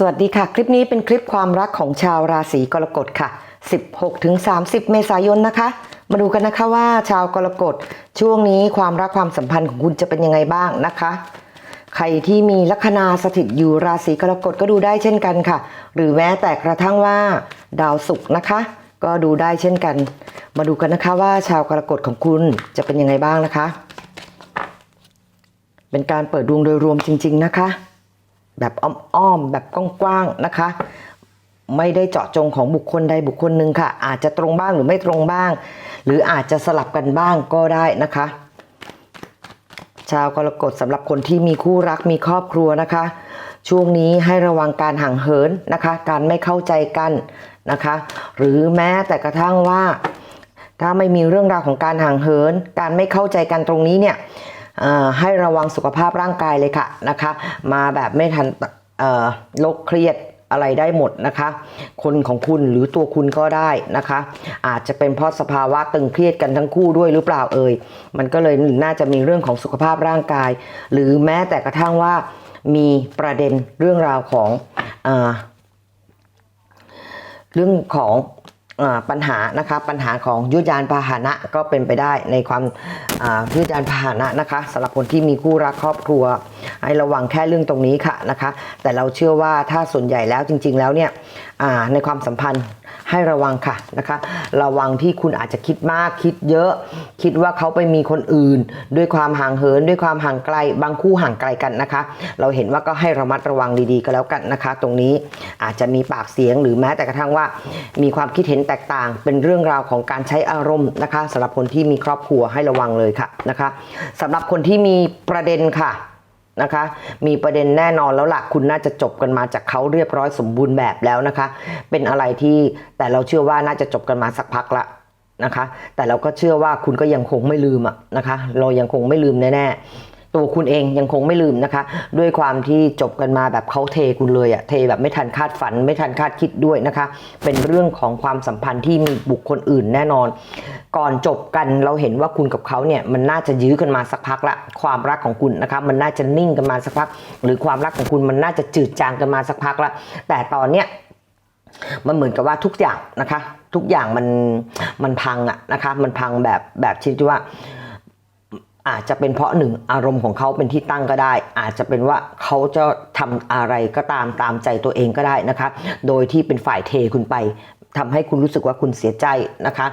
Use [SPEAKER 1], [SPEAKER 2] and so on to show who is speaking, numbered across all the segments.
[SPEAKER 1] สวัสดีค่ะ คลิปนี้เป็นคลิปความรักของชาวราศีกรกฎค่ะ 16-30 เมษายนนะคะ มาดูกันนะคะว่าชาวกรกฎช่วงนี้ความรักความสัมพันธ์ของคุณจะเป็นยังไงบ้างนะคะ ใครที่มีลัคนาสถิตอยู่ราศีกรกฎก็ดูได้เช่นกันค่ะ หรือแม้แต่กระทั่งว่าดาวศุกร์นะคะ ก็ดูได้เช่นกัน มาดูกันนะคะว่าชาวกรกฎของคุณจะเป็นยังไงบ้างนะคะ เป็นการเปิดดวงโดยรวมจริง ๆ นะคะ แบบอ้อมๆแบบกว้างๆนะคะ ไม่ได้เจาะจงของบุคคลใดบุคคลหนึ่งค่ะ อาจจะตรงบ้างหรือไม่ตรงบ้าง หรืออาจจะสลับกันบ้างก็ได้นะคะ ชาวกรกฎสำหรับคนที่มีคู่รักมีครอบครัวนะคะ ช่วงนี้ให้ระวังการห่างเหินนะคะ การไม่เข้าใจกันนะคะ หรือแม้แต่กระทั่งว่า ถ้าไม่มีเรื่องราวของการห่างเหิน การไม่เข้าใจกันตรงนี้เนี่ย ให้ระวังสุขภาพร่างกายเลยค่ะนะคะ มาแบบไม่ทันโรคเครียดอะไรได้หมดนะคะ คนของคุณหรือตัวคุณก็ได้นะคะ อาจจะเป็นเพราะสภาวะตึงเครียดกันทั้งคู่ด้วยหรือเปล่าเอ่ยมันก็เลยน่าจะมีเรื่องของสุขภาพร่างกาย หรือแม้แต่กระทั่งว่ามีประเด็นเรื่องราวของเอเรื่องของ ปัญหานะคะปัญหาของยุทยานพาหนะก็เป็นไปได้ในความยุทยานพาหนะนะคะสำหรับคนที่มีคู่รักครอบครัว ให้ระวังแค่เรื่องตรงนี้ค่ะนะคะ แต่เราเชื่อว่าถ้าส่วนใหญ่แล้วจริง ๆ แล้วเนี่ย ในความสัมพันธ์ให้ระวังค่ะนะคะ ระวังที่คุณอาจจะคิดมากคิดเยอะ คิดว่าเขาไปมีคนอื่น ด้วยความห่างเหิน ด้วยความห่างไกล บางคู่ห่างไกลกันนะคะ เราเห็นว่าก็ให้ระมัดระวังดีๆก็แล้วกันนะคะ ตรงนี้อาจจะมีปากเสียงหรือแม้แต่กระทั่งว่า มีความคิดเห็นแตกต่าง เป็นเรื่องราวของการใช้อารมณ์นะคะสำหรับคนที่มีครอบครัวให้ระวังเลยค่ะนะคะสำหรับคนที่มีประเด็นค่ะ นะคะ มีประเด็นแน่นอนแล้วล่ะคุณน่าจะจบกันมาจากเขาเรียบร้อยสมบูรณ์แบบแล้วนะคะ เป็นอะไรที่แต่เราเชื่อว่าน่าจะจบกันมาสักพักละนะคะ แต่เราก็เชื่อว่าคุณก็ยังคงไม่ลืมอะนะคะ เรายังคงไม่ลืมแน่ๆ ตัวคุณเองยังคงไม่ลืมนะคะ ด้วยความที่จบกันมาแบบเขาเทคุณเลยอะเทแบบไม่ทันคาดฝัน ไม่ทันคาดคิดด้วยนะคะ เป็นเรื่องของความสัมพันธ์ที่มีบุคคลอื่นแน่นอน ก่อนจบกันเราเห็นว่าคุณกับเขาเนี่ยมันน่าจะยื้อกันมาสักพักละความรักของคุณนะคะมันน่าจะนิ่งกันมาสักพัก หรือความรักของคุณมันน่าจะจืดจางกันมาสักพักละแต่ตอนเนี้ยมันเหมือนกับว่าทุกอย่างนะคะ ทุกอย่างมันมันพังอะนะคะ มันพังแบบแบบชนิดที่ว่า อาจจะเป็นเพราะหนึ่งอารมณ์ของเขาเป็นที่ตั้งก็ได้ อาจจะเป็นว่าเขาจะทำอะไรก็ตามตามใจตัวเองก็ได้นะคะ โดยที่เป็นฝ่ายเทคุณไปทำให้คุณรู้สึกว่าคุณเสียใจนะคะ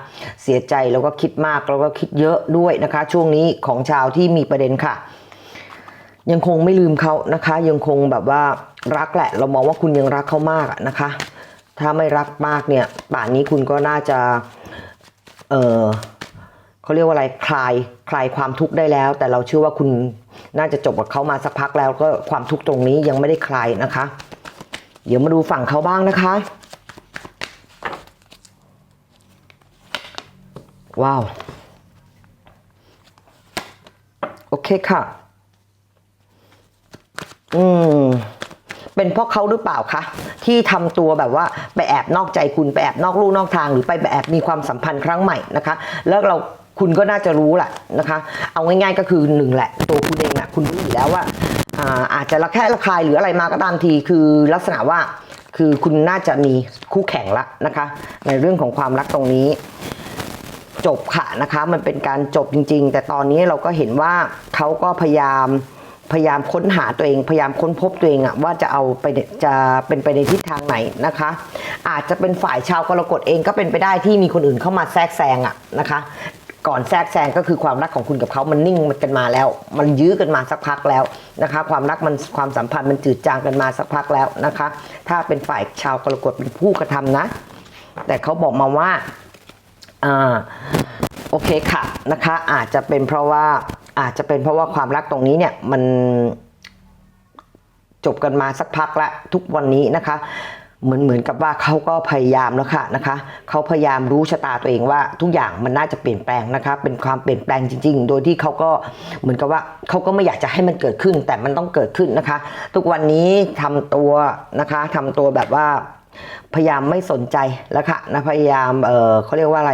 [SPEAKER 1] เสียใจแล้วก็คิดมากแล้วก็คิดเยอะด้วยนะคะ ช่วงนี้ของชาวที่มีประเด็นค่ะ ยังคงไม่ลืมเขานะคะ ยังคงแบบว่ารักแหละ เรามองว่าคุณยังรักเขามากนะคะ ถ้าไม่รักมากเนี่ยป่านนี้คุณก็น่าจะ เออ เขาเรียกว่าอะไรคลายคลายความทุกข์ได้แล้ว แต่เราเชื่อว่าคุณน่าจะจบกับเขามาสักพักแล้วก็ความทุกข์ตรงนี้ยังไม่ได้คลายนะคะ เดี๋ยวมาดูฝั่งเขาบ้างนะคะ ว้าว โอเคค่ะ อืมเป็นเพราะเขาหรือเปล่าคะที่ทำตัวแบบว่าไปแอบนอกใจคุณไปแอบนอกลู่นอกทาง หรือไปแอบมีความสัมพันธ์ครั้งใหม่นะคะ แล้วเรา คุณก็น่าจะรู้แหละนะคะ เอาง่ายๆก็คือหนึ่งแหละ ตัวคุณเองอะคุณรู้อยู่แล้วว่าอาอาจจะระแคะระคายหรืออะไรมาก็ตามทีคือลักษณะว่าคือคุณน่าจะมีคู่แข่งละนะคะ ในเรื่องของความรักตรงนี้ จบค่ะนะคะ มันเป็นการจบจริง ๆ แต่ตอนนี้เราก็เห็นว่าเขาก็พยายามพยายามค้นหาตัวเอง พยายามค้นพบตัวเองอะว่าจะเอาไปจะเป็นไปในทิศทางไหนนะคะ อาจจะเป็นฝ่ายชาวกรกฎเองก็เป็นไปได้ที่มีคนอื่นเข้ามาแทรกแซงอะนะคะ ก่อนแทรกแซงก็คือความรักของคุณกับเขามันนิ่งมันกันมาแล้ว มันยื้อกันมาสักพักแล้วนะคะ ความรักมันความสัมพันธ์มันจืดจางกันมาสักพักแล้วนะคะ ถ้าเป็นฝ่ายชาวกรกฎเป็นผู้กระทำนะ แต่เขาบอกมาว่าอ่าโอเคค่ะนะคะ อาจจะเป็นเพราะว่าอาจจะเป็นเพราะว่าความรักตรงนี้เนี่ยมันจบกันมาสักพักละทุกวันนี้นะคะ เหมือนเหมือนกับว่าเขาก็พยายามแล้วค่ะนะคะเขาพยายามรู้ชะตาตัวเองว่าทุกอย่างมันน่าจะเปลี่ยนแปลงนะคะเป็นความเปลี่ยนแปลงจริง ๆ โดยที่เขาก็เหมือนกับว่าเขาก็ไม่อยากจะให้มันเกิดขึ้น แต่มันต้องเกิดขึ้นนะคะ ทุกวันนี้ทำตัวนะคะทำตัวแบบว่าพยายามไม่สนใจแล้วค่ะนะพยายามเออเขาเรียกว่าอะไร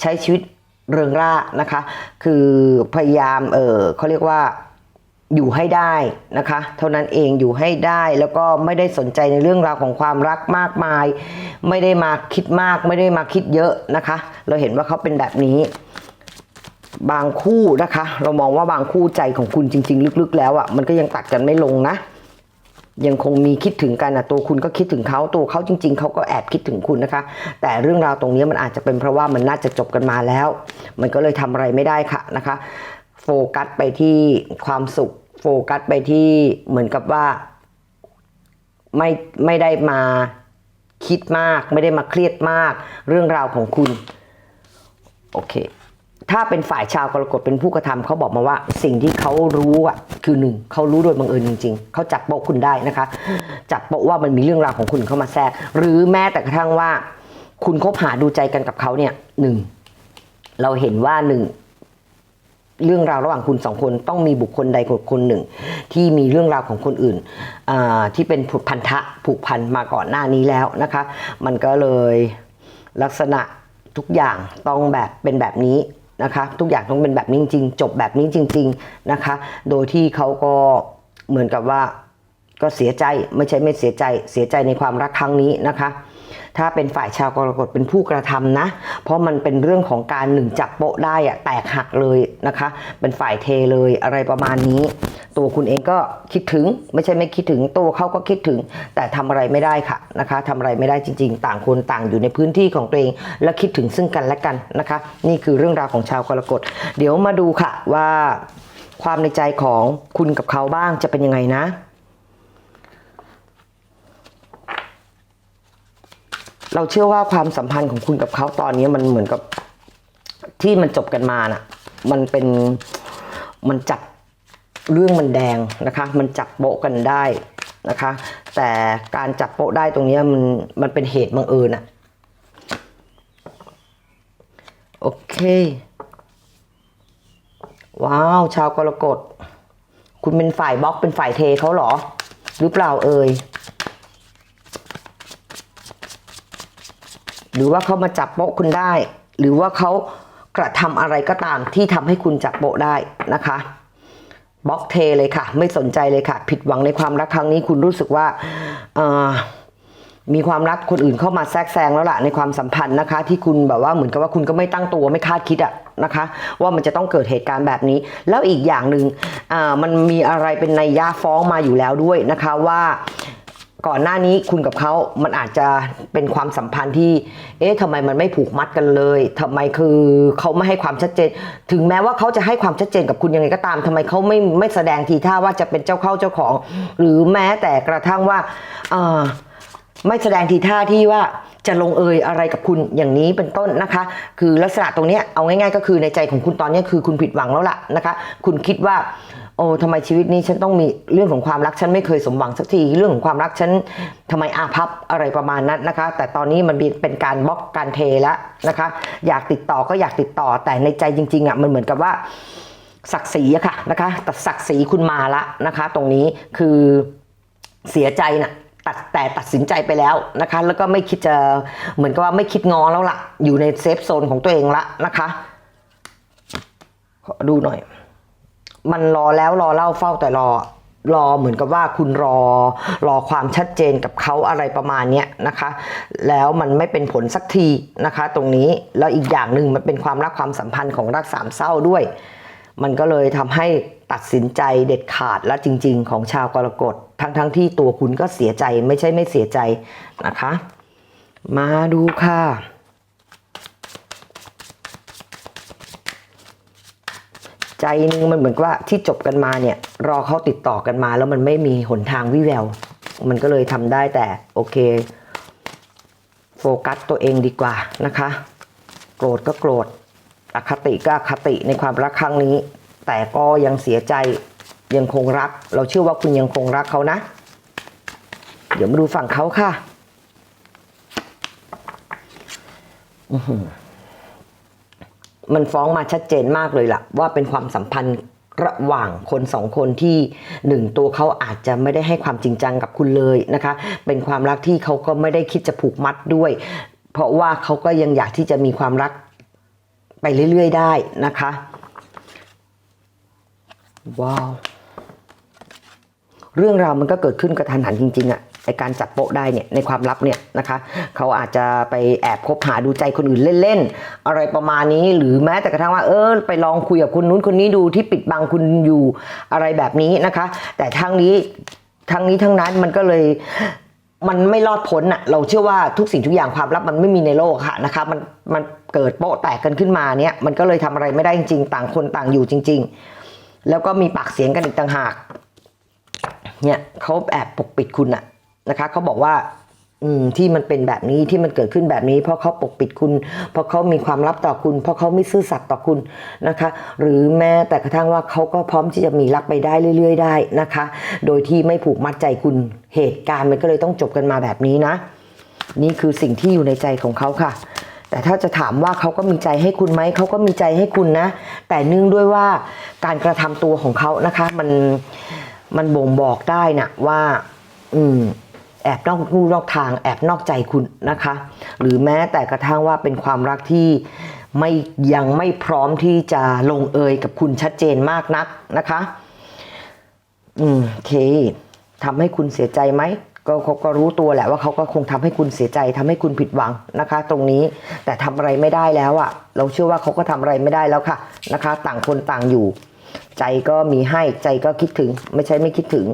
[SPEAKER 1] ใช้ชีวิตเริงร่านะคะ คือพยายามเออเขาเรียกว่า อยู่ให้ได้นะคะ เท่านั้นเองอยู่ให้ได้แล้วก็ไม่ได้สนใจในเรื่องราวของความรักมากมาย ไม่ได้มาคิดมาก ไม่ได้มาคิดเยอะนะคะ เราเห็นว่าเขาเป็นแบบนี้ บางคู่นะคะ เรามองว่าบางคู่ใจของคุณจริง ๆ ลึกๆ แล้วอะ่ะมันก็ยังตัดกันไม่ลงนะ ยังคงมีคิดถึงกันนะตัวคุณก็คิดถึงเขาตัวเขาจริง ๆเขาก็แอบคิดถึงคุณนะคะ แต่เรื่องราวตรงนี้มันอาจจะเป็นเพราะว่ามันน่าจะจบกันมาแล้ว มันก็เลยทำอะไรไม่ได้ค่ะนะคะ โฟกัสไปที่ความสุข โฟกัสไปที่เหมือนกับว่า ไม่ไม่ได้มาคิดมาก ไม่ได้มาเครียดมาก เรื่องราวของคุณ โอเค ถ้าเป็นฝ่ายชาวกรกฎเป็นผู้กระทำเขาบอกมาว่า สิ่งที่เขารู้อะคือหนึ่งเขารู้โดยบังเอิญจริง ๆเขาจับโป๊ะคุณได้นะคะ จับโป๊ะว่ามันมีเรื่องราวของคุณเข้ามาแทรก หรือแม้แต่กระทั่งว่า คุณคบหาดูใจกันกับเขาเนี่ยหนึ่งเราเห็นว่าหนึ่ง เรื่องราวระหว่างคุณสองคนต้องมีบุคคลใดคนหนึ่ง ที่มีเรื่องราวของคนอื่นที่เป็นผูกพันธะผูกพันมาก่อนหน้านี้แล้วนะคะ มันก็เลยลักษณะทุกอย่างต้องแบบเป็นแบบนี้นะคะทุกอย่างต้องเป็นแบบนี้จริงจบแบบนี้จริง ๆนะคะ โดยที่เขาก็เหมือนกับว่าก็เสียใจไม่ใช่ไม่เสียใจเสียใจในความรักครั้งนี้นะคะ ถ้าเป็นฝ่ายชาวกรกฎเป็นผู้กระทำนะ เพราะมันเป็นเรื่องของการหนึ่งจับโปะได้อะแตกหักเลยนะคะ เป็นฝ่ายเทเลยอะไรประมาณนี้ ตัวคุณเองก็คิดถึงไม่ใช่ไม่คิดถึงตัวเขาก็คิดถึง แต่ทำอะไรไม่ได้ค่ะนะคะทำอะไรไม่ได้จริง ๆ ต่างคนต่างอยู่ในพื้นที่ของตัวเอง และคิดถึงซึ่งกันและกันนะคะ นี่คือเรื่องราวของชาวกรกฎเดี๋ยวมาดูค่ะว่า ความในใจของคุณกับเขาบ้างจะเป็นยังไงนะ เราเชื่อว่าความสัมพันธ์ของคุณกับเขาตอนนี้มันเหมือนกับที่มันจบกันมาน่ะ มันเป็นมันจับเรื่องมันแดงนะคะ มันจับโปะกันได้นะคะ แต่การจับโปะได้ตรงนี้มันมันเป็นเหตุบังเอิญอะโอเค ว้าว ชาวกรกฎ คุณเป็นฝ่ายบล็อกเป็นฝ่ายเทเขาเหรอ หรือเปล่าเอ่ย รือว่าเขามาจับโปะคุณได้ หรือว่าเขากระทำอะไรก็ตามที่ทำให้คุณจับโปะได้นะคะบล็อกเทเลยค่ะ ไม่สนใจเลยค่ะ ผิดหวังในความรักครั้งนี้คุณรู้สึกว่าเอ่อมีความรักคนอื่นเข้ามาแทรกแซงแล้วล่ะในความสัมพันธ์นะคะ ที่คุณแบบว่าเหมือนกับว่าคุณก็ไม่ตั้งตัวไม่คาดคิดอะนะคะ ว่ามันจะต้องเกิดเหตุการณ์แบบนี้ แล้วอีกอย่างหนึ่งมันมีอะไรเป็นในยยะฟ้องมาอยู่แล้วด้วยนะคะว่า ก่อนหน้านี้คุณกับเขามันอาจจะเป็นความสัมพันธ์ที่ เอ๊ะทำไมมันไม่ผูกมัดกันเลยทำไมคือเขาไม่ให้ความชัดเจน ถึงแม้ว่าเขาจะให้ความชัดเจนกับคุณยังไงก็ตามทำไมเขาไม่ไม่แสดงทีท่าว่าจะเป็นเจ้าเข้าเจ้าของ หรือแม้แต่กระทั่งว่าเอ่อไม่แสดงทีท่าที่ว่าจะลงเอยอะไรกับคุณอย่างนี้เป็นต้นนะคะ คือลักษณะตรงนี้เอาง่ายๆ ก็คือในใจของคุณตอนนี้คือคุณผิดหวังแล้วล่ะนะคะ คุณคิดว่า โอ้ทำไมชีวิตนี้ฉันต้องมีเรื่องของความรักฉันไม่เคยสมหวังสักทีเรื่องของความรักฉันทำไมอาภัพอะไรประมาณนั้นนะคะ แต่ตอนนี้มันเป็นการบล็อกการเทแล้วนะคะ อยากติดต่อก็อยากติดต่อแต่ในใจจริงๆอะมันเหมือนกับว่าศักดิ์ศรีอะค่ะนะคะแต่ศักดิ์ศรีคุณมาละนะคะ ตรงนี้คือเสียใจน่ะตัดแต่ตัดสินใจไปแล้วนะคะ แล้วก็ไม่คิดจะเหมือนกับว่าไม่คิดงอแล้วล่ะ อยู่ในเซฟโซนของตัวเองละนะคะดูหน่อย มันรอแล้วรอเล่าเฝ้าแต่รอรอเหมือนกับว่าคุณรอรอความชัดเจนกับเขาอะไรประมาณเนี้ยนะคะ แล้วมันไม่เป็นผลสักทีนะคะ ตรงนี้แล้วอีกอย่างหนึ่งมันเป็นความรักความสัมพันธ์ของรักสามเศร้าด้วย มันก็เลยทำให้ตัดสินใจเด็ดขาดและจริง ๆ ของชาวกรกฎทั้งๆทที่ตัวคุณก็เสียใจไม่ใช่ไม่เสียใจนะคะ มาดูค่ะ ใจหนึงมันเหมือนว่าที่จบกันมาเนี่ย รอเขาติดต่อกันมา แล้วมันไม่มีหนทางวิแวว มันก็เลยทำได้แต่โอเค โฟกัสตัวเองดีกว่านะคะ โกรธก็โกรธอคติก็อคติในความรักครั้งนี้ แต่ก็ยังเสียใจยังคงรัก เราเชื่อว่าคุณยังคงรักเขานะ เดี๋ยวมาดูฝั่งเขาค่ะ อือ มันฟ้องมาชัดเจนมากเลยล่ะ ว่าเป็นความสัมพันธ์ระหว่างคนสองคนที่หนึ่งตัวเขาอาจจะไม่ได้ให้ความจริงจังกับคุณเลยนะคะ เป็นความรักที่เขาก็ไม่ได้คิดจะผูกมัดด้วย เพราะว่าเขาก็ยังอยากที่จะมีความรักไปเรื่อย ๆ ได้นะคะ ว้าว เรื่องราวมันก็เกิดขึ้นกระทันหันจริง ๆอะ ไอการจับโปะได้เนี่ยในความลับเนี่ยนะคะเขาอาจจะไปแอบคบหาดูใจคนอื่นเล่นๆอะไรประมาณนี้หรือแม้แต่กระทั่งว่าเออไปลองคุยกับคนนู้นคนนี้ดูที่ปิดบังคุณอยู่อะไรแบบนี้นะคะ แต่ทั้งนี้ทั้งนี้ทั้งนั้นมันก็เลยมันไม่รอดพ้นอะเราเชื่อว่าทุกสิ่งทุกอย่างความลับมันไม่มีในโลกค่ะนะคะมันมันเกิดโปะแตกกันขึ้นมาเนี่ยมันก็เลยทำอะไรไม่ได้จริงๆ ต่างคนต่างอยู่จริง ๆ แล้วก็มีปากเสียงกันอีกต่างหากเนี่ยเขาแอบปกปิดคุณอะ นะคะเขาบอกว่าอืมที่มันเป็นแบบนี้ที่มันเกิดขึ้นแบบนี้ เพราะเขาปกปิดคุณ เพราะเขามีความลับต่อคุณ เพราะเขาไม่ซื่อสัตย์ต่อคุณนะคะ หรือแม้แต่กระทั่งว่าเขาก็พร้อมที่จะมีรักไปได้เรื่อย ๆ ได้นะคะ โดยที่ไม่ผูกมัดใจคุณเหตุการณ์มันก็เลยต้องจบกันมาแบบนี้นะ นี่คือสิ่งที่อยู่ในใจของเขาค่ะ แต่ถ้าจะถามว่าเขาก็มีใจให้คุณไหมเขาก็มีใจให้คุณนะ แต่เนื่องด้วยว่าการกระทำตัวของเขานะคะ มันมันบ่งบอกได้นะว่า อืม แอบนอกลู่นอกทางแอบนอกใจคุณนะคะ หรือแม้แต่กระทั่งว่าเป็นความรักที่ไม่ยังไม่พร้อมที่จะลงเอยกับคุณชัดเจนมากนักนะคะ อืมโอเคทำให้คุณเสียใจไหมก็เขาก็รู้ตัวแหละว่าเขาก็คงทำให้คุณเสียใจทำให้คุณผิดหวังนะคะ ตรงนี้แต่ทำอะไรไม่ได้แล้วอะเราเชื่อว่าเขาก็ทำอะไรไม่ได้แล้วค่ะนะคะ ต่างคนต่างอยู่ ใจก็มีให้ใจก็คิดถึง ไม่ใช่ไม่คิดถึง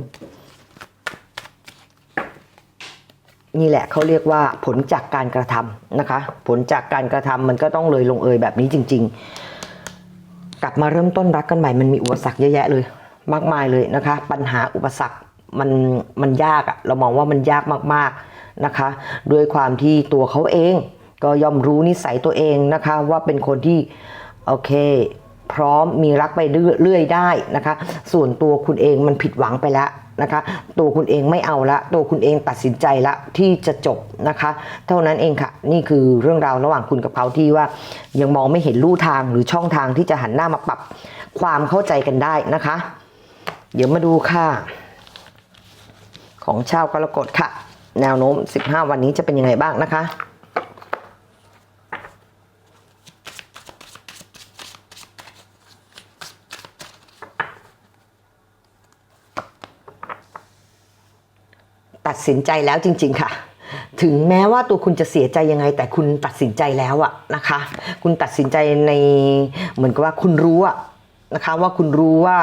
[SPEAKER 1] นี่แหละเขาเรียกว่าผลจากการกระทำนะคะ ผลจากการกระทำมันก็ต้องเลยลงเอยแบบนี้จริง ๆ กลับมาเริ่มต้นรักกันใหม่มันมีอุปสรรคเยอะแยะเลย มากมายเลยนะคะ ปัญหาอุปสรรคมันมันยากอะเรามองว่ามันยากมากๆนะคะ ด้วยความที่ตัวเขาเองก็ยอมรู้นิสัยตัวเองนะคะ ว่าเป็นคนที่โอเค พร้อมมีรักไปเรื่อยๆได้นะคะ ส่วนตัวคุณเองมันผิดหวังไปแล้ว นะคะ ตัวคุณเองไม่เอาละ ตัวคุณเองตัดสินใจละที่จะจบนะคะ เท่านั้นเองค่ะ นี่คือเรื่องราวระหว่างคุณกับเขาที่ว่า ยังมองไม่เห็นลู่ทางหรือช่องทางที่จะหันหน้ามาปรับความเข้าใจกันได้นะคะ เดี๋ยวมาดูค่ะ ของชาวกรกฎค่ะ แนวโน้ม 15 วันนี้จะเป็นยังไงบ้างนะคะ ดสินใจแล้วจริง ๆ ค่ะ ถึงแม้ว่าตัวคุณจะเสียใจยังไง แต่คุณตัดสินใจแล้วอะนะคะ คุณตัดสินใจในเหมือนกับว่าคุณรู้อะนะคะ ว่าคุณรู้ว่า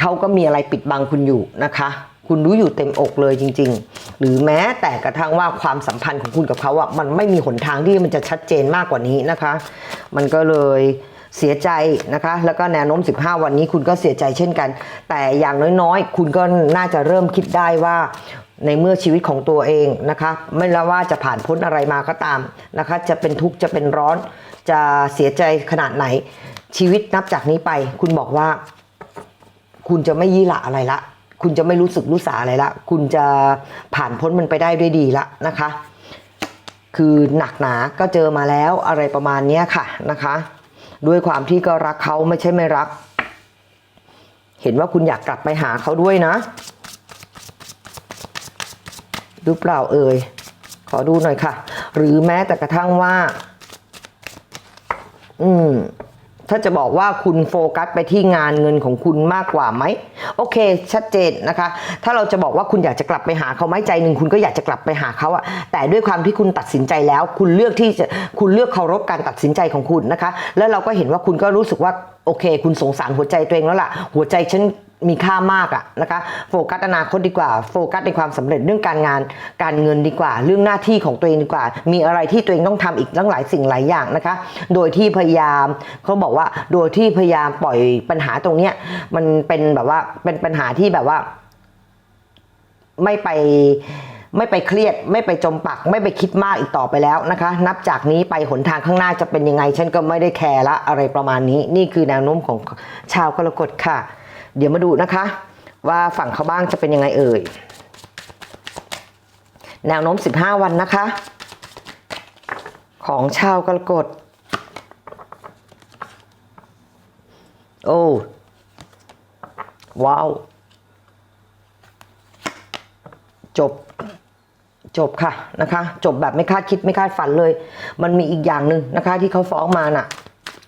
[SPEAKER 1] เขาก็มีอะไรปิดบังคุณอยู่นะคะคุณรู้อยู่เต็มอกเลยจริง ๆ หรือแม้แต่กระทั่งว่าความสัมพันธ์ของคุณกับเขาอะมันไม่มีหนทางที่มันจะชัดเจนมากกว่านี้นะคะ มันก็เลยเสียใจนะคะ แล้วก็แนวโน้ม 15 วันนี้คุณก็เสียใจเช่นกัน แต่อย่างน้อยๆ คุณก็น่าจะเริ่มคิดได้ว่า ในเมื่อชีวิตของตัวเองนะคะไม่ละว่าจะผ่านพ้นอะไรมาก็ตามนะคะจะเป็นทุกข์จะเป็นร้อนจะเสียใจขนาดไหน ชีวิตนับจากนี้ไป คุณบอกว่า คุณจะไม่ยี่หละอะไรละ คุณจะไม่รู้สึกรู้สาอะไรละ คุณจะผ่านพ้นมันไปได้ด้วยดีละนะคะ คือหนักหนาก็เจอมาแล้วอะไรประมาณนี้ค่ะนะคะ ด้วยความที่ก็รักเขาไม่ใช่ไม่รัก เห็นว่าคุณอยากกลับไปหาเขาด้วยนะ หรือเปล่าเอ่ย ขอดูหน่อยค่ะ หรือแม้แต่กระทั่งว่า อืม ถ้าจะบอกว่าคุณโฟกัสไปที่งานเงินของคุณมากกว่าไหม โอเค ชัดเจนนะคะ ถ้าเราจะบอกว่าคุณอยากจะกลับไปหาเขาไหมใจหนึ่งคุณก็อยากจะกลับไปหาเขาอะแต่ด้วยความที่คุณตัดสินใจแล้ว คุณเลือกที่จะคุณเลือกเคารพการตัดสินใจของคุณนะคะ แล้วเราก็เห็นว่าคุณก็รู้สึกว่าโอเค คุณสงสารหัวใจตัวเองแล้วล่ะ หัวใจฉัน มีค่ามากอะนะคะโฟกัสอนาคตดีกว่าโฟกัสในความสำเร็จเรื่องการงานการเงินดีกว่า เรื่องหน้าที่ของตัวเองดีกว่า มีอะไรที่ตัวเองต้องทำอีกตั้งหลายสิ่งหลายอย่างนะคะ โดยที่พยายามเขาบอกว่าโดยที่พยายามปล่อยปัญหาตรงเนี้ยมันเป็นแบบว่าเป็นปัญหาที่แบบว่า ไม่ไปไม่ไปเครียดไม่ไปจมปัก ไม่ไปคิดมากอีกต่อไปแล้วนะคะ นับจากนี้ไปหนทางข้างหน้าจะเป็นยังไง ฉันก็ไม่ได้แคร์ละอะไรประมาณนี้ นี่คือแนวโน้มของชาวกรกฎค่ะ เดี๋ยวมาดูนะคะ ว่าฝั่งเขาบ้างจะเป็นยังไงเอ่ย แนวโน้ม 15 วันนะคะ ของชาวกรกฎโอ้ว้าว จบจบค่ะนะคะ จบแบบไม่คาดคิดไม่คาดฝันเลย มันมีอีกอย่างหนึ่งนะคะ ที่เขาฟ้องมาน่ะ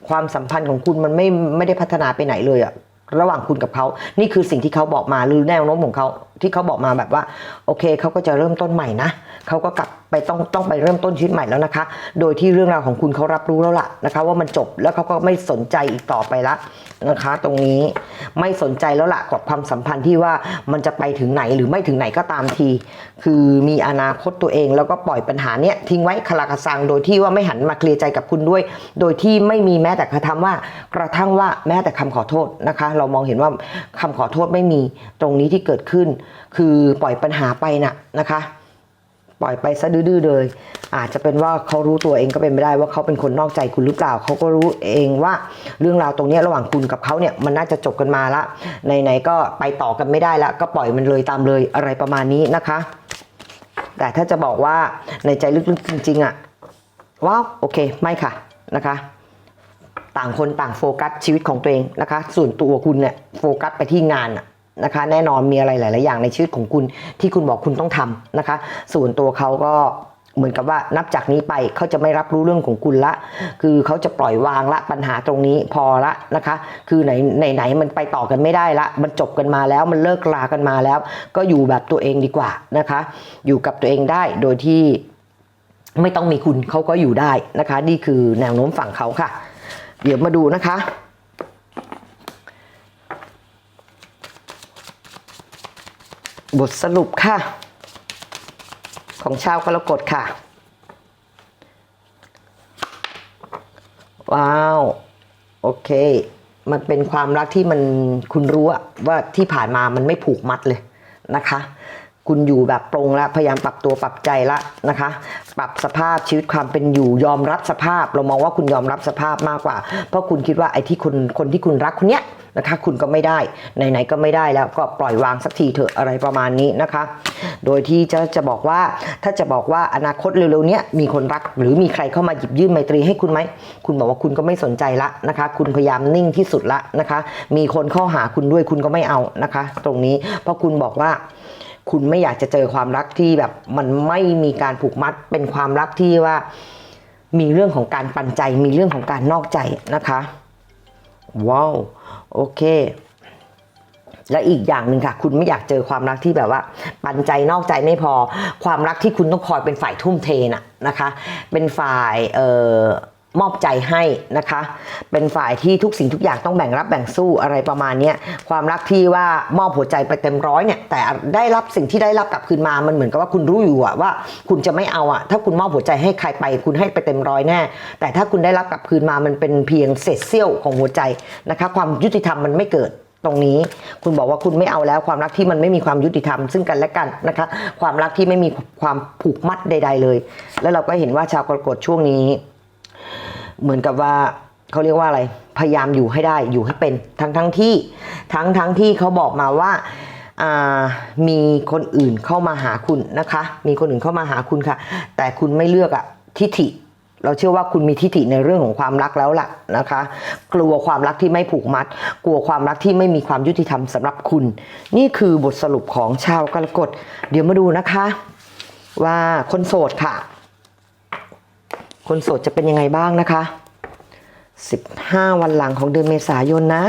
[SPEAKER 1] ความสัมพันธ์ของคุณมันไม่ไม่ได้พัฒนาไปไหนเลยอะ่ะ ระหว่างคุณกับเขา นี่คือสิ่งที่เขาบอกมาหรือแนวโน้มของเขาที่เขาบอกมาแบบว่า โอเคเขาก็จะเริ่มต้นใหม่นะเขาก็กลับ ไปต้องต้องไปเริ่มต้นชีวิตใหม่แล้วนะคะ โดยที่เรื่องราวของคุณเขารับรู้แล้วล่ะนะคะ ว่ามันจบแล้วเขาก็ไม่สนใจอีกต่อไปละนะคะ ตรงนี้ไม่สนใจแล้วล่ะกับความสัมพันธ์ที่ว่ามันจะไปถึงไหนหรือไม่ถึงไหนก็ตามที คือมีอนาคตตัวเองแล้วก็ปล่อยปัญหาเนี้ยทิ้งไว้คลากระซังโดยที่ว่าไม่หันมาเคลียร์ใจกับคุณด้วย โดยที่ไม่มีแม้แต่กระทำว่ากระทั่งว่าแม้แต่คำขอโทษนะคะ เรามองเห็นว่าคำขอโทษไม่มีตรงนี้ที่เกิดขึ้น คือปล่อยปัญหาไปน่ะนะคะ ปล่อยไปซะดื้อๆเลย อาจจะเป็นว่าเขารู้ตัวเองก็เป็นไม่ได้ว่าเขาเป็นคนนอกใจคุณหรือเปล่า เขาก็รู้เองว่าเรื่องราวตรงนี้ระหว่างคุณกับเขาเนี่ยมันน่าจะจบกันมาละไหนๆก็ไปต่อกันไม่ได้ละก็ปล่อยมันเลยตามเลยอะไรประมาณนี้นะคะ แต่ถ้าจะบอกว่าในใจลึกๆจริงๆอะว้าวโอเคไม่ค่ะนะคะต่างคนต่างโฟกัสชีวิตของตัวเองนะคะ ส่วนตัวคุณเนี่ยโฟกัสไปที่งานน่ะ นะคะ แน่นอนมีอะไรหลาย ๆ อย่างในชีวิตของคุณที่คุณบอกคุณต้องทำนะคะ ส่วนตัวเขาก็เหมือนกับว่านับจากนี้ไปเขาจะไม่รับรู้เรื่องของคุณละ คือเขาจะปล่อยวางละปัญหาตรงนี้พอละนะคะ คือไหนไหนไหนมันไปต่อกันไม่ได้ละ มันจบกันมาแล้วมันเลิกลากันมาแล้ว ก็อยู่แบบตัวเองดีกว่านะคะ อยู่กับตัวเองได้โดยที่ไม่ต้องมีคุณเขาก็อยู่ได้นะคะ นี่คือแนวโน้มฝั่งเขาค่ะ เดี๋ยวมาดูนะคะ บทสรุปค่ะ ของชาวกรกฎค่ะ ว้าว โอเค มันเป็นความรักที่มันคุณรู้ว่าที่ผ่านมามันไม่ผูกมัดเลยนะคะ คุณอยู่แบบปรงแล้วพยายามปรับตัวปรับใจละนะคะ ปรับสภาพชีวิตความเป็นอยู่ยอมรับสภาพ เรามองว่าคุณยอมรับสภาพมากกว่า เพราะคุณคิดว่าไอ้ที่คนคนที่คุณรักคนเนี้ย นะคะ คุณก็ไม่ได้ไหนๆก็ไม่ได้แล้วก็ปล่อยวางสักทีเถอะอะไรประมาณนี้นะคะ โดยที่จะจะบอกว่าถ้าจะบอกว่าอนาคตเร็วๆเนี้ยมีคนรัก หรือมีใครเข้ามาหยิบยื่นไมตรีให้คุณไหมคุณบอกว่าคุณก็ไม่สนใจละนะคะ คุณพยายามนิ่งที่สุดละนะคะ มีคนเข้าหาคุณด้วยคุณก็ไม่เอานะคะ ตรงนี้เพราะคุณบอกว่าคุณไม่อยากจะเจอความรักที่แบบมันไม่มีการผูกมัดเป็นความรักที่ว่า มีเรื่องของการปันใจ มีเรื่องของการนอกใจนะคะ ว้าวโอเค และอีกอย่างหนึ่งค่ะ คุณไม่อยากเจอความรักที่แบบว่า ปันใจนอกใจไม่พอ ความรักที่คุณต้องคอยเป็นฝ่ายทุ่มเทน่ะนะคะ เป็นฝ่ายเอ่อ มอบใจให้นะคะ เป็นฝ่ายที่ทุกสิ่งทุกอย่างต้องแบ่งรับแบ่งสู้อะไรประมาณนี้ความรักที่ว่ามอบหัวใจไปเต็มร้อยเนี่ย แต่ได้รับสิ่งที่ได้รับกลับคืนมา มันเหมือนกับว่าคุณรู้อยู่อะว่า คุณจะไม่เอาอะถ้าคุณมอบหัวใจให้ใครไป คุณให้ไปเต็มร้อยแน่ แต่ถ้าคุณได้รับกลับคืนมา มันเป็นเพียงเศษเสี้ยวของหัวใจนะคะ ความยุติธรรมมันไม่เกิดตรงนี้คุณบอกว่าคุณไม่เอาแล้วความรักที่มันไม่มีความยุติธรรม ซึ่งกันและกันนะคะ ความรักที่ไม่มีความผูกมัดใด ๆ เลย แล้วเราก็เห็นว่าชาวกรกฎช่วงนี้ เหมือนกับว่าเขาเรียกว่าอะไร พยายามอยู่ให้ได้อยู่ให้เป็นทั้งทั้งที่ทั้งทั้งที่เขาบอกมาว่ามีคนอื่นเข้ามาหาคุณนะคะ มีคนอื่นเข้ามาหาคุณค่ะ แต่คุณไม่เลือกอะทิฐิ เราเชื่อว่าคุณมีทิฐิในเรื่องของความรักแล้วล่ะนะคะ กลัวความรักที่ไม่ผูกมัด กลัวความรักที่ไม่มีความยุติธรรมสำหรับคุณ นี่คือบทสรุปของชาวกรกฎเดี๋ยวมาดูนะคะ ว่าคนโสดค่ะ คนโสดจะเป็นยังไงบ้างนะคะ 15 วันหลังของเดือนเมษายนนะ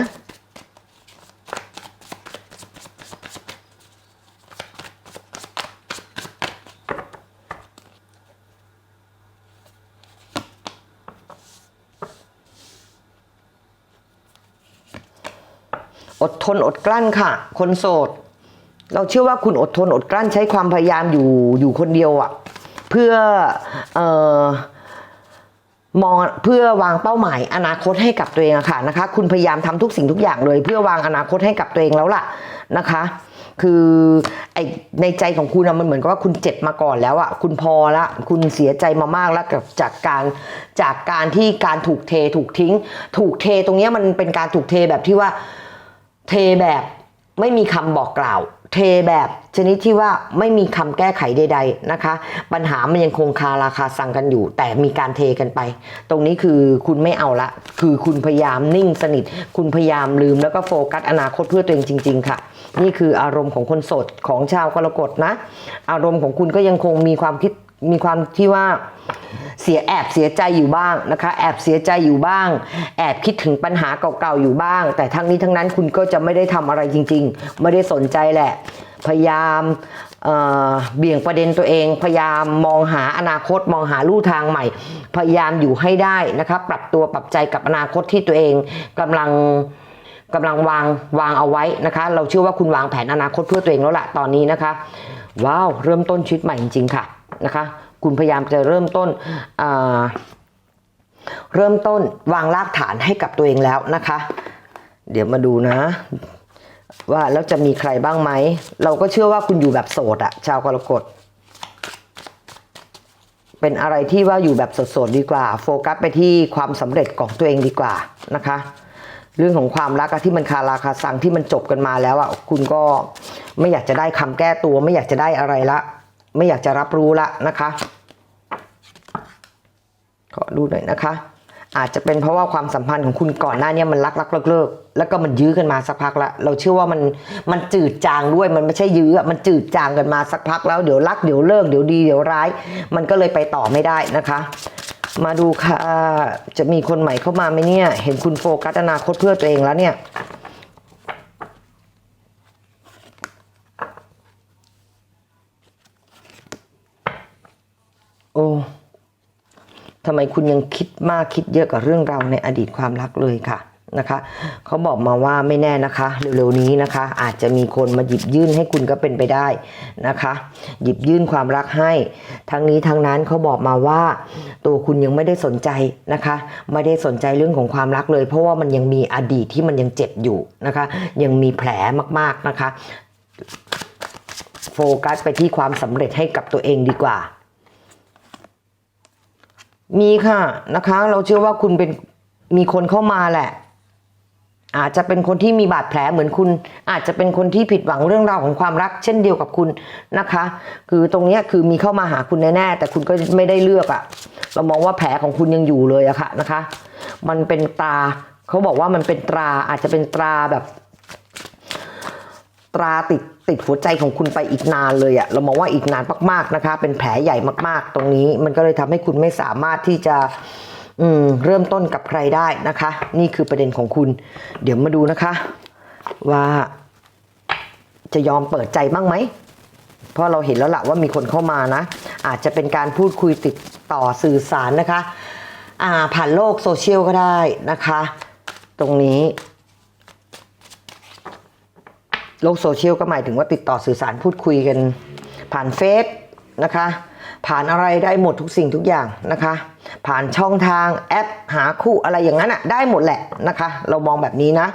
[SPEAKER 1] อดทนอดกลั้นค่ะ คนโสด เราเชื่อว่าคุณอดทนอดกลั้นใช้ความพยายามอยู่อยู่คนเดียวอะ่ะ เพื่อเอ่อ มองเพื่อวางเป้าหมายอนาคตให้กับตัวเองอะค่ะนะคะ คุณพยายามทำทุกสิ่งทุกอย่างเลย เพื่อวางอนาคตให้กับตัวเองแล้วล่ะนะคะ คือไอในใจของคุณอะมันเหมือนกับว่าคุณเจ็บมาก่อนแล้วอะคุณพอละคุณเสียใจมามากแล้วกับจากการจากการที่การถูกเทถูกทิ้ง ถูกเทตรงเนี้ยมันเป็นการถูกเทแบบที่ว่าเทแบบไม่มีคำบอกกล่าว เทแบบชนิดที่ว่าไม่มีคำแก้ไขใด ๆนะคะ ปัญหามันยังคงคาราคาสั่งกันอยู่ แต่มีการเทกันไป ตรงนี้คือคุณไม่เอาละ คือคุณพยายามนิ่งสนิท คุณพยายามลืมแล้วก็โฟกัสอนาคตเพื่อตัวเองจริง ๆ ค่ะ นี่คืออารมณ์ของคนโสดของชาวกรกฎนะ อารมณ์ของคุณก็ยังคงมีความคิด มีความที่ว่าเสียแอบเสียใจอยู่บ้างนะคะ แอบเสียใจอยู่บ้าง แอบคิดถึงปัญหาเก่าๆอยู่บ้าง แต่ทั้งนี้ทั้งนั้นคุณก็จะไม่ได้ทำอะไรจริง ๆ ไม่ได้สนใจแหละ พยายามเเบี่ยงประเด็นตัวเอง พยายามมองหาอนาคตมองหาลู่ทางใหม่ พยายามอยู่ให้ได้นะคะปรับตัวปรับใจกับอนาคตที่ตัวเองกำลังกำลังวางวางเอาไว้นะคะ เราเชื่อว่าคุณวางแผนอนาคตเพื่อตัวเองแล้วล่ะตอนนี้นะคะ ว้าว เริ่มต้นชีวิตใหม่จริงๆค่ะ นะคะ คุณพยายามจะเริ่มต้นเริ่มต้นวางรากฐานให้กับตัวเองแล้วนะคะ เดี๋ยวมาดูนะ ว่าแล้วจะมีใครบ้างไหม เราก็เชื่อว่าคุณอยู่แบบโสดอะชาวกรกฎเป็นอะไรที่ว่าอยู่แบบสดๆดีกว่า โฟกัสไปที่ความสำเร็จของตัวเองดีกว่านะคะ เรื่องของความรักที่มันคาราคาซังที่มันจบกันมาแล้วอะคุณก็ไม่อยากจะได้คำแก้ตัวไม่อยากจะได้อะไรละ ไม่อยากจะรับรู้ละนะคะ ขอดูหน่อยนะคะ อาจจะเป็นเพราะว่าความสัมพันธ์ของคุณก่อนหน้านี้มันรักรักเลิกเลิกแล้วก็มันยื้อกันมาสักพักละเราเชื่อว่ามันมันจืดจางด้วยมันไม่ใช่ยื้อมันจืดจางกันมาสักพักแล้วเดี๋ยวรักเดี๋ยวเลิกเดี๋ยวดีเดี๋ยวร้าย มันก็เลยไปต่อไม่ได้นะคะมาดูค่ะ จะมีคนใหม่เข้ามาไหมเนี่ย เห็นคุณโฟกัสอนาคตเพื่อตัวเองแล้วเนี่ย โอ้ ทำไมคุณยังคิดมากคิดเยอะกับเรื่องราวในอดีตความรักเลยค่ะนะคะเขาบอกมาว่าไม่แน่นะคะ เร็วๆนี้นะคะ อาจจะมีคนมาหยิบยื่นให้คุณก็เป็นไปได้นะคะ หยิบยื่นความรักให้ ทั้งนี้ทั้งนั้นเขาบอกมาว่า ตัวคุณยังไม่ได้สนใจนะคะ ไม่ได้สนใจเรื่องของความรักเลย เพราะว่ามันยังมีอดีตที่มันยังเจ็บอยู่นะคะ ยังมีแผลมากๆนะคะ โฟกัสไปที่ความสำเร็จให้กับตัวเองดีกว่า มีค่ะนะคะ เราเชื่อว่าคุณเป็นมีคนเข้ามาแหละ อาจจะเป็นคนที่มีบาดแผลเหมือนคุณ อาจจะเป็นคนที่ผิดหวังเรื่องราวของความรัก เช่นเดียวกับคุณนะคะ คือตรงนี้คือมีเข้ามาหาคุณแน่ๆแต่คุณก็ไม่ได้เลือกอะเรามองว่าแผลของคุณยังอยู่เลยอะค่ะนะคะ มันเป็นตาเขาบอกว่ามันเป็นตราอาจจะเป็นตราแบบ ตราติด ติดหัวใจของคุณไปอีกนานเลยอะเรามองว่าอีกนานมากๆนะคะ เป็นแผลใหญ่มากๆ ตรงนี้ มันก็เลยทำให้คุณไม่สามารถที่จะอืมเริ่มต้นกับใครได้นะคะ นี่คือประเด็นของคุณ เดี๋ยวมาดูนะคะ ว่าจะยอมเปิดใจบ้างไหมเพราะเราเห็นแล้วละว่ามีคนเข้ามานะ อาจจะเป็นการพูดคุยติดต่อสื่อสารนะคะอ่าผ่านโลกโซเชียลก็ได้นะคะ ตรงนี้ โลกโซเชียลก็หมายถึงว่าติดต่อสื่อสารพูดคุยกัน ผ่านเฟซนะคะ ผ่านอะไรได้หมดทุกสิ่งทุกอย่างนะคะ ผ่านช่องทางแอปหาคู่อะไรอย่างนั้นอะได้หมดแหละนะคะ เรามองแบบนี้นะ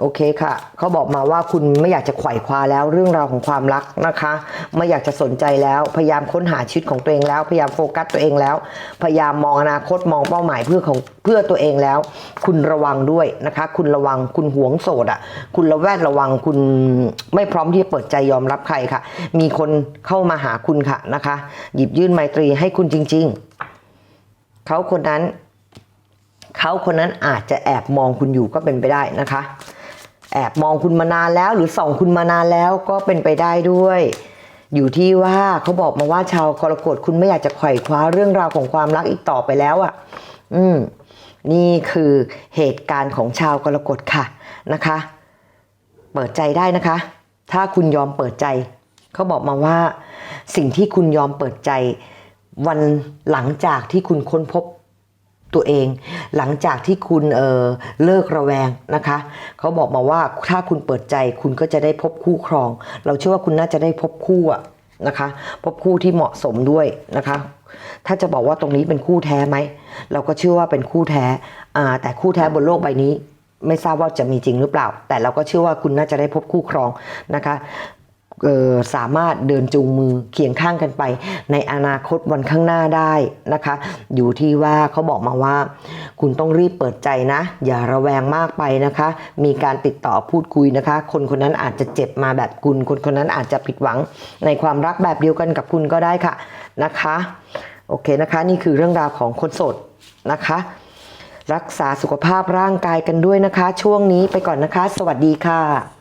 [SPEAKER 1] โอเคค่ะ เขาบอกมาว่าคุณไม่อยากจะไขว่คว้าแล้วเรื่องราวของความรักนะคะ ไม่อยากจะสนใจแล้ว พยายามค้นหาชีวิตของตัวเองแล้ว พยายามโฟกัสตัวเองแล้ว พยายามมองอนาคตมองเป้าหมายเพื่อของเพื่อตัวเองแล้ว คุณระวังด้วยนะคะ คุณระวังคุณหวงโสดอะ คุณระแวดระวังคุณไม่พร้อมที่จะเปิดใจยอมรับใครค่ะ มีคนเข้ามาหาคุณค่ะนะคะ หยิบยื่นไมตรีให้คุณจริง ๆ เขาคนนั้น เขาคนนั้นอาจจะแอบมองคุณอยู่ก็เป็นไปได้นะคะ แอบมองคุณมานานแล้ว หรือส่องคุณมานานแล้วก็เป็นไปได้ด้วย อยู่ที่ว่าเขาบอกมาว่าชาวกรกฎคุณไม่อยากจะไขว่คว้าเรื่องราวของความรักอีกต่อไปแล้วอะ่ะ อืม นี่คือเหตุการณ์ของชาวกรกฎค่ะนะคะ เปิดใจได้นะคะ ถ้าคุณยอมเปิดใจเขาบอกมาว่า สิ่งที่คุณยอมเปิดใจ วันหลังจากที่คุณค้นพบ ตัวเอง หลังจากที่คุณเออเลิกระแวงนะคะเขาบอกมาว่าถ้าคุณเปิดใจคุณก็จะได้พบคู่ครอง เราเชื่อว่าคุณน่าจะได้พบคู่อะนะคะ พบคู่ที่เหมาะสมด้วยนะคะ ถ้าจะบอกว่าตรงนี้เป็นคู่แท้ไหมเราก็เชื่อว่าเป็นคู่แท้อ่าแต่คู่แท้บนโลกใบนี้ไม่ทราบว่าจะมีจริงหรือเปล่า แต่เราก็เชื่อว่าคุณน่าจะได้พบคู่ครองนะคะ สามารถเดินจูงมือเคียงข้างกันไป ในอนาคตวันข้างหน้าได้นะคะ อยู่ที่ว่าเขาบอกมาว่า คุณต้องรีบเปิดใจนะ อย่าระแวงมากไปนะคะ มีการติดต่อพูดคุยนะคะ คนคนนั้นอาจจะเจ็บมาแบบคุณ คนคนนั้นอาจจะผิดหวัง ในความรักแบบเดียวกันกับคุณก็ได้ค่ะนะคะโอเคนะคะ นี่คือเรื่องราวของคนโสดนะคะรักษาสุขภาพร่างกายกันด้วยนะคะ ช่วงนี้ไปก่อนนะคะ สวัสดีค่ะ